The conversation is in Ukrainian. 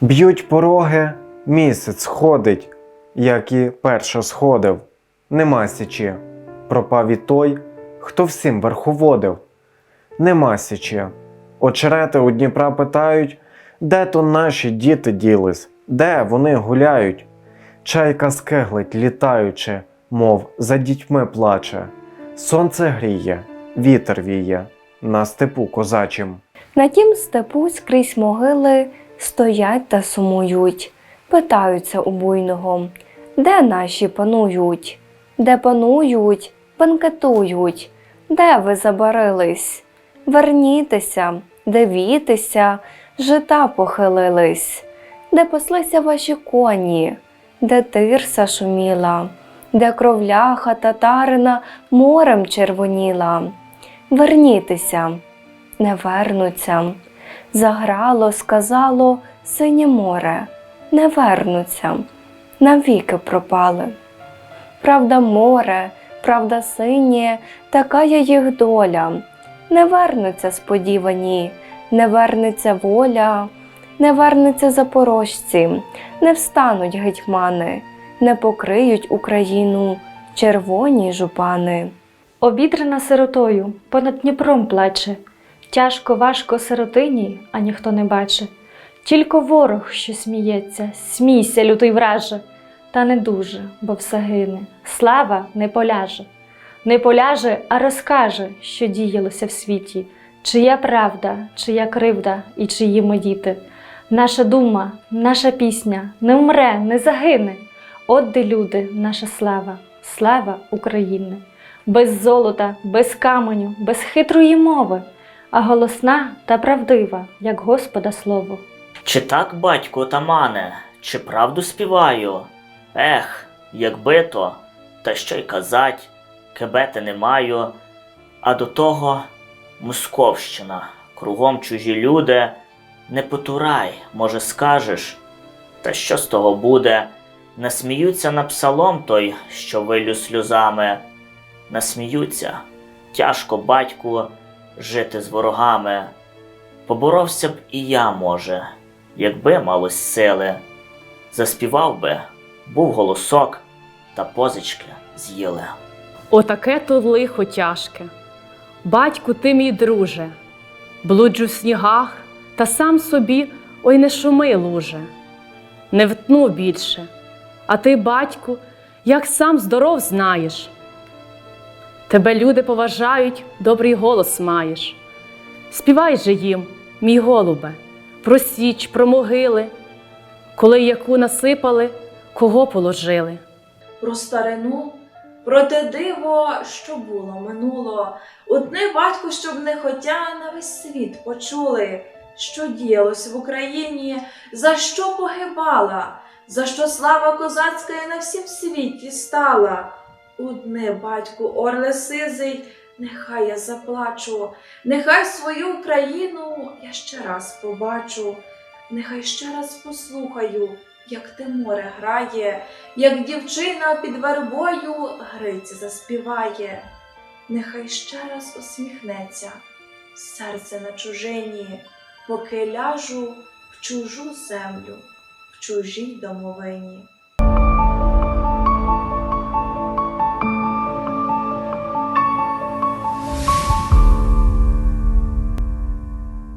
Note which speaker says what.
Speaker 1: Б'ють пороги, місяць ходить, як і перше сходив. Нема січі, пропав і той, хто всім верховодив. Нема січі. Очерети у Дніпра питають, де то наші діти ділись, де вони гуляють. Чайка скеглить, літаючи, мов за дітьми плаче. Сонце гріє, вітер віє на степу козачим.
Speaker 2: На тім степу скрізь могили стоять та сумують, питаються у буйного, де наші панують, де панують, бенкетують, де ви забарились? Вернітеся, дивітеся, жита похилились, де паслися ваші коні, де тирса шуміла, де кровляха татарина морем червоніла. Вернітеся, не вернуться. Заграло, сказало синє море, не вернуться, навіки пропали. Правда, море, правда, синє, така є їх доля. Не вернуться сподівані, не вернеться воля, не вернеться запорожці, не встануть гетьмани, не покриють Україну червоні жупани.
Speaker 3: Обідрана сиротою, понад Дніпром плаче. Тяжко, важко сиротині, а ніхто не бачить. Тільки ворог, що сміється, смійся, лютий враже, та не дуже, бо все гине. Слава не поляже. Не поляже, а розкаже, що діялося в світі, чия правда, чия кривда і чиї ми діти. Наша дума, наша пісня не вмре, не загине. От де люди, наша слава, слава України без золота, без каменю, без хитрої мови, а голосна та правдива, як Господа слово.
Speaker 4: Чи так, батько отамане, чи правду співаю? Ех, якби то, та що й казать, кебети не маю, а до того Московщина, кругом чужі люди, не потурай, може, скажеш. Та що з того буде? Насміються на псалом той, що вилю сльозами. Насміються, тяжко батьку жити з ворогами. Поборовся б і я, може, якби малось сили. Заспівав би, був голосок, та позички з'їли.
Speaker 5: Отаке то лихо тяжке. Батьку ти мій друже, блуджу в снігах, та сам собі ой не шуми, луже. Не втну більше, а ти, батьку, як сам здоров знаєш. Тебе люди поважають, добрий голос маєш. Співай же їм, мій голубе, про січ, про могили, коли яку насипали, кого положили.
Speaker 6: про старину, про те диво, що було минуло. Одне батько, щоб не хотя на весь світ почули, що діялось в Україні, за що погибала, за що слава козацька на всім світі стала. Одне батьку, орле сизий, нехай я заплачу, нехай свою Україну я ще раз побачу, нехай ще раз послухаю, як те море грає, як дівчина під вербою Гриць заспіває, нехай ще раз усміхнеться серце на чужині, поки ляжу в чужу землю, в чужій домовині.